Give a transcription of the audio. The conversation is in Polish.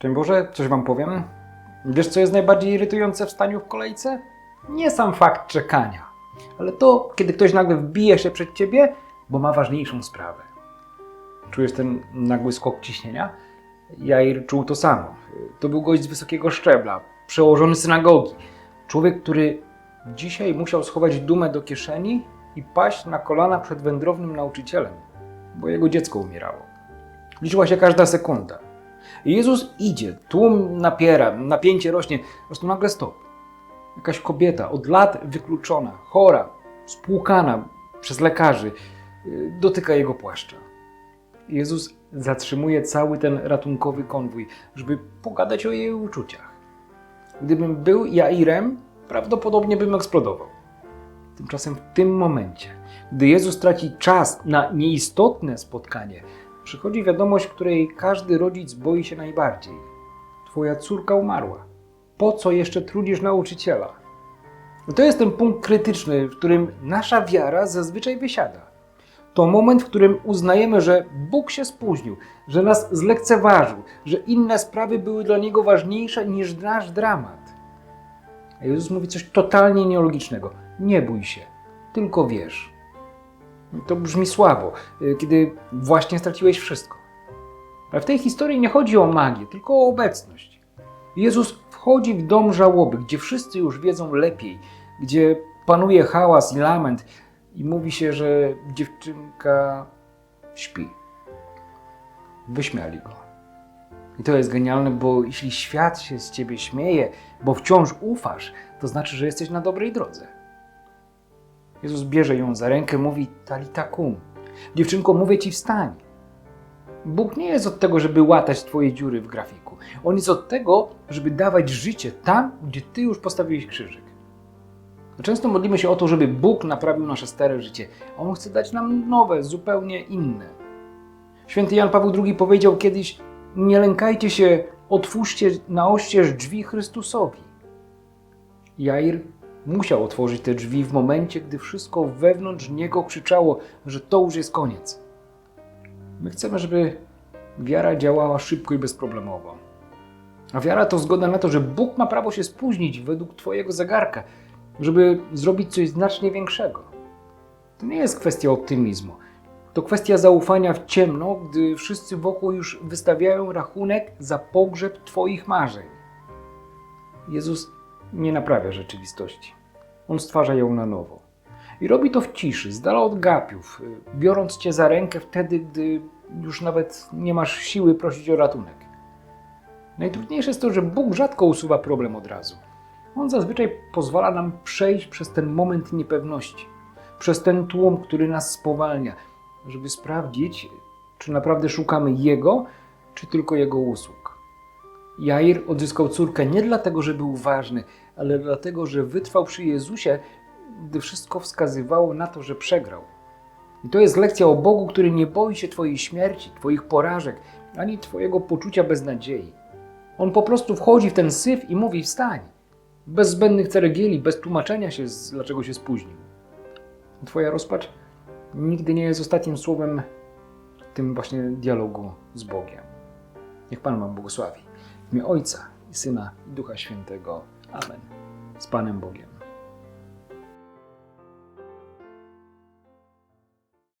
Szczęść Boże, coś wam powiem. Wiesz, co jest najbardziej irytujące w staniu w kolejce? Nie sam fakt czekania, ale to, kiedy ktoś nagle wbije się przed ciebie, bo ma ważniejszą sprawę. Czujesz ten nagły skok ciśnienia? Jair czuł to samo. To był gość z wysokiego szczebla, przełożony synagogi. Człowiek, który dzisiaj musiał schować dumę do kieszeni i paść na kolana przed wędrownym nauczycielem, bo jego dziecko umierało. Liczyła się każda sekunda. Jezus idzie, tłum napiera, napięcie rośnie, zresztą nagle stop. Jakaś kobieta, od lat wykluczona, chora, spłukana przez lekarzy, yy, dotyka jego płaszcza. Jezus zatrzymuje cały ten ratunkowy konwój, żeby pogadać o jej uczuciach. Gdybym był Jairem, prawdopodobnie bym eksplodował. Tymczasem w tym momencie, gdy Jezus traci czas na nieistotne spotkanie, przychodzi wiadomość, której każdy rodzic boi się najbardziej. Twoja córka umarła. Po co jeszcze trudzisz nauczyciela? To jest ten punkt krytyczny, w którym nasza wiara zazwyczaj wysiada. To moment, w którym uznajemy, że Bóg się spóźnił, że nas zlekceważył, że inne sprawy były dla Niego ważniejsze niż nasz dramat. A Jezus mówi coś totalnie nielogicznego. Nie bój się, tylko wierz. To brzmi słabo, y, kiedy właśnie straciłeś wszystko. Ale w tej historii nie chodzi o magię, tylko o obecność. Jezus wchodzi w dom żałoby, gdzie wszyscy już wiedzą lepiej, gdzie panuje hałas i lament i mówi się, że dziewczynka śpi. Wyśmiali go. I to jest genialne, bo jeśli świat się z ciebie śmieje, bo wciąż ufasz, to znaczy, że jesteś na dobrej drodze. Jezus bierze ją za rękę, mówi Talita kum. Dziewczynko, mówię ci wstań. Bóg nie jest od tego, żeby łatać twoje dziury w grafiku. On jest od tego, żeby dawać życie tam, gdzie ty już postawiłeś krzyżyk. Często modlimy się o to, żeby Bóg naprawił nasze stare życie, a On chce dać nam nowe, zupełnie inne. Święty Jan Paweł II powiedział kiedyś: Nie lękajcie się, otwórzcie na oścież drzwi Chrystusowi. Jair musiał otworzyć te drzwi w momencie, gdy wszystko wewnątrz niego krzyczało, że to już jest koniec. My chcemy, żeby wiara działała szybko i bezproblemowo. A wiara to zgoda na to, że Bóg ma prawo się spóźnić według Twojego zegarka, żeby zrobić coś znacznie większego. To nie jest kwestia optymizmu. To kwestia zaufania w ciemno, gdy wszyscy wokół już wystawiają rachunek za pogrzeb Twoich marzeń. Jezus nie naprawia rzeczywistości. On stwarza ją na nowo. I robi to w ciszy, z dala od gapiów, y, biorąc cię za rękę wtedy, gdy już nawet nie masz siły prosić o ratunek. Najtrudniejsze jest to, że Bóg rzadko usuwa problem od razu. On zazwyczaj pozwala nam przejść przez ten moment niepewności, przez ten tłum, który nas spowalnia, żeby sprawdzić, czy naprawdę szukamy Jego, czy tylko Jego usług. Jair odzyskał córkę nie dlatego, że był ważny, ale dlatego, że wytrwał przy Jezusie, gdy wszystko wskazywało na to, że przegrał. I to jest lekcja o Bogu, który nie boi się Twojej śmierci, Twoich porażek, ani Twojego poczucia beznadziei. On po prostu wchodzi w ten syf i mówi: wstań. Bez zbędnych ceregieli, bez tłumaczenia się, dlaczego się spóźnił. Twoja rozpacz nigdy nie jest ostatnim słowem w tym właśnie dialogu z Bogiem. Niech Pan Wam błogosławi. Imię Ojca i Syna i Ducha Świętego. Amen. Z Panem Bogiem.